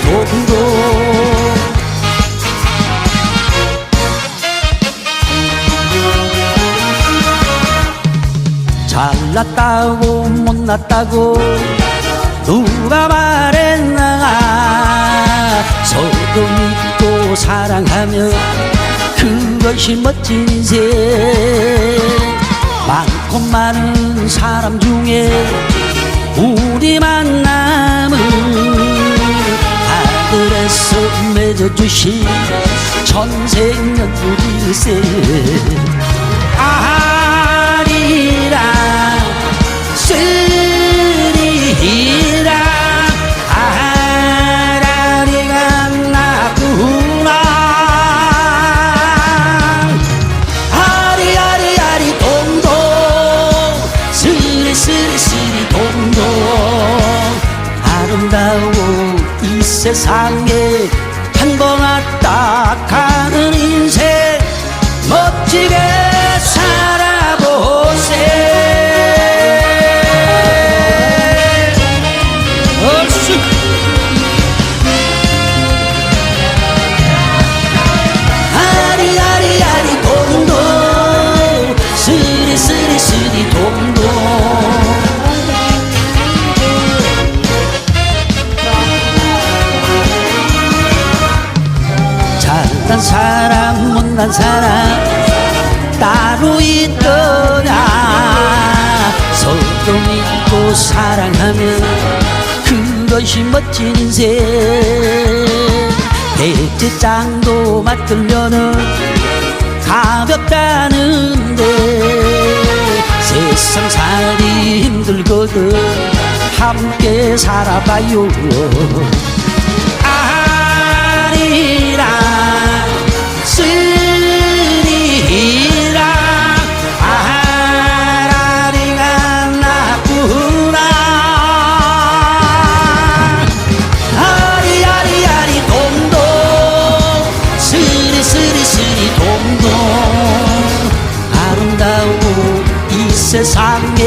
동동 잘났다고 못났다고 누가 말했나 서로 믿고 사랑하며 그것이 멋진 인생 많고 많은 사람 중에 우리 만 맺어주신 천생연분일세. 아리랑 쓰리랑 아라리가 나구나. 아리아리아리 동동 스리스리스리 동동 아름다운 이 세상에 잘난 사람 못난 사람 따로 있더냐? 서로 믿고 사랑하면 그것이 멋진 인생. 대체장도 맡들면은 가볍다는데 세상 살이 힘들거든. 함께 살아봐요 sabe